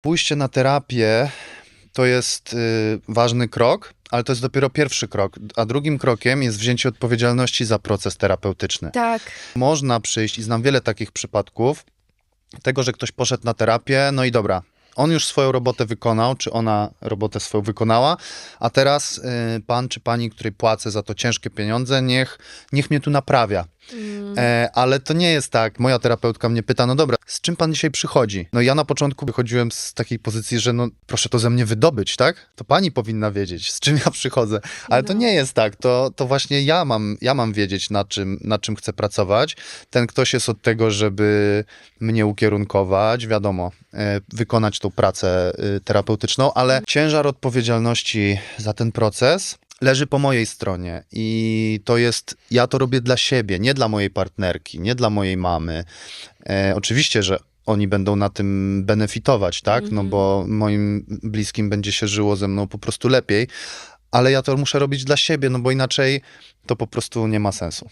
Pójście na terapię to jest y, ważny krok, ale to jest dopiero pierwszy krok. A drugim krokiem jest wzięcie odpowiedzialności za proces terapeutyczny. Tak. Można przyjść, i znam wiele takich przypadków, tego, że ktoś poszedł na terapię, no i dobra, on już swoją robotę wykonał, czy ona robotę swoją wykonała, a teraz y, pan czy pani, której płacę za to ciężkie pieniądze, niech, niech mnie tu naprawia. Mm. E, ale to nie jest tak. Moja terapeutka mnie pyta, no dobra, z czym pan dzisiaj przychodzi? No ja na początku wychodziłem z takiej pozycji, że no proszę to ze mnie wydobyć, tak? To pani powinna wiedzieć, z czym ja przychodzę. Ale to No. nie jest tak. To, to właśnie ja mam, ja mam wiedzieć, nad czym, nad czym chcę pracować. Ten ktoś jest od tego, żeby mnie ukierunkować, wiadomo, e, wykonać tą pracę y, terapeutyczną, ale ciężar odpowiedzialności za ten proces leży po mojej stronie i to jest, ja to robię dla siebie, nie dla mojej partnerki, nie dla mojej mamy. E, oczywiście, że oni będą na tym benefitować, tak? No Mhm. bo moim bliskim będzie się żyło ze mną po prostu lepiej, ale ja to muszę robić dla siebie, no bo inaczej to po prostu nie ma sensu.